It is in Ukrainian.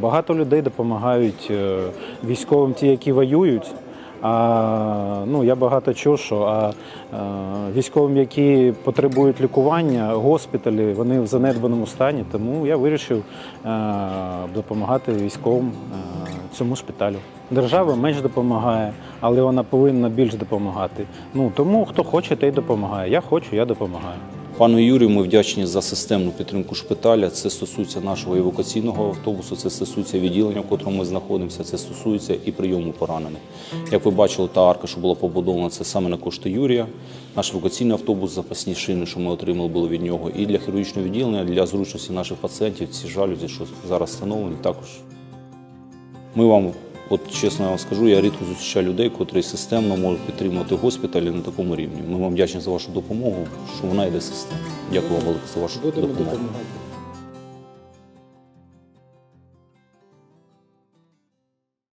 Багато людей допомагають е, військовим, ті, які воюють. А ну я багато чув, що а е, військовим, які потребують лікування, госпіталі, вони в занедбаному стані. Тому я вирішив е, допомагати військовим е, цьому шпиталю. Держава менш допомагає, але вона повинна більш допомагати. Ну тому хто хоче, той допомагає. Я хочу, я допомагаю. Пану Юрію, ми вдячні за системну підтримку шпиталя. Це стосується нашого евакуаційного автобусу, це стосується відділення, в котрому ми знаходимося, це стосується і прийому поранених. Як ви бачили, та арка, що була побудована, це саме на кошти Юрія. Наш евакуаційний автобус, запасні шини, що ми отримали, були від нього. І для хірургічного відділення, для зручності наших пацієнтів, ці жалюзі, що зараз встановлені, також. Ми вам, от чесно я вам скажу, я рідко зустрічаю людей, котрі системно можуть підтримувати госпіталі на такому рівні. Ми вам вдячні за вашу допомогу, що вона йде системно. Дякую вам велике за вашу Будемо допомогу. допомагати.